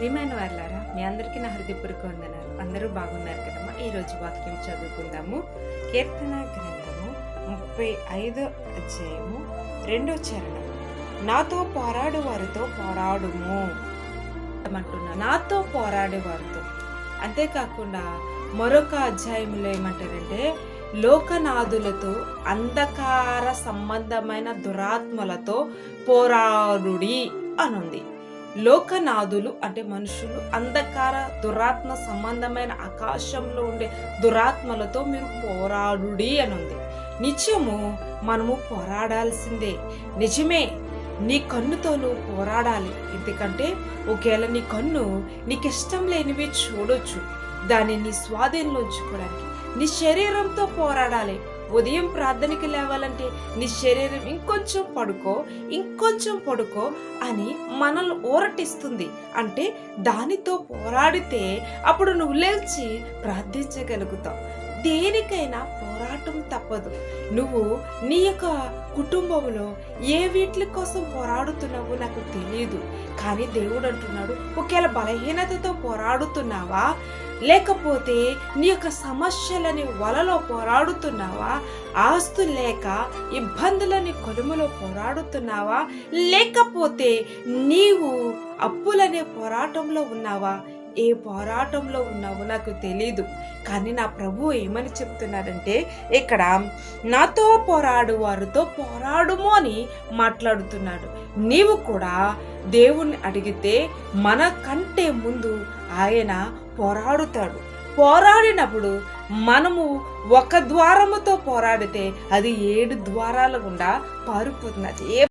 ప్రియమైన వాళ్ళారా మీ అందరికీ నా హృదయపూర్వక వందనాలు. అందరూ బాగున్నారు కదమ్మా? ఈరోజు వాక్యం చదువుకుందాము. కీర్తన గ్రంథము ముప్పై ఐదో అధ్యాయము రెండో చరణం. నాతో పోరాడు వారితో పోరాడుము. అంటున్నా నాతో పోరాడే వారితో అంతేకాకుండా మరొక అధ్యాయంలో ఏమంటారంటే లోకనాథులతో అంధకార సంబంధమైన దురాత్మలతో పోరాడుడి అనుంది. లోకనాథులు అంటే మనుషులు అంధకార దురాత్మ సంబంధమైన ఆకాశంలో ఉండే దురాత్మలతో మీరు పోరాడుడి అని ఉంది నిత్యము మనము పోరాడాల్సిందే. నిజమే నీ కన్నుతో నువ్వు పోరాడాలి. ఎందుకంటే ఒకవేళ నీ కన్ను నీకు ఇష్టం లేనివి చూడొచ్చు. దాన్ని నీ స్వాధీనంలో ఉంచుకోవడానికి నీ శరీరంతో పోరాడాలి. ఉదయం ప్రార్థనకి లేవాలంటే నీ శరీరం ఇంకొంచెం పడుకో ఇంకొంచెం పడుకో అని మనల్ని ఊరటిస్తుంది. అంటే దానితో పోరాడితే అప్పుడు నువ్వు లేచి ప్రార్థించగలుగుతావు. దేనికైనా పోరాటం తప్పదు. నువ్వు నీ యొక్క కుటుంబంలో ఏ వీటి కోసం పోరాడుతున్నావో నాకు తెలియదు కానీ దేవుడు అంటున్నాడు ఒకవేళ బలహీనతతో పోరాడుతున్నావా లేకపోతే నీ యొక్క సమస్యలని వలలో పోరాడుతున్నావా? ఆస్తు లేక ఇబ్బందులని కొలుములో పోరాడుతున్నావా? లేకపోతే నీవు అప్పులనే పోరాటంలో ఉన్నావా? ఏ పోరాటంలో ఉన్నావో నాకు తెలీదు. కానీ నా ప్రభు ఏమని చెప్తున్నాడంటే ఇక్కడ నాతో పోరాడు వారితో పోరాడుము అని మాట్లాడుతున్నాడు. నీవు కూడా దేవుణ్ణి అడిగితే మన కంటే ముందు ఆయన పోరాడుతాడు. పోరాడినప్పుడు మనము ఒక ద్వారముతో పోరాడితే అది ఏడు ద్వారాల గుండా పారిపోతుంది. అది ఏ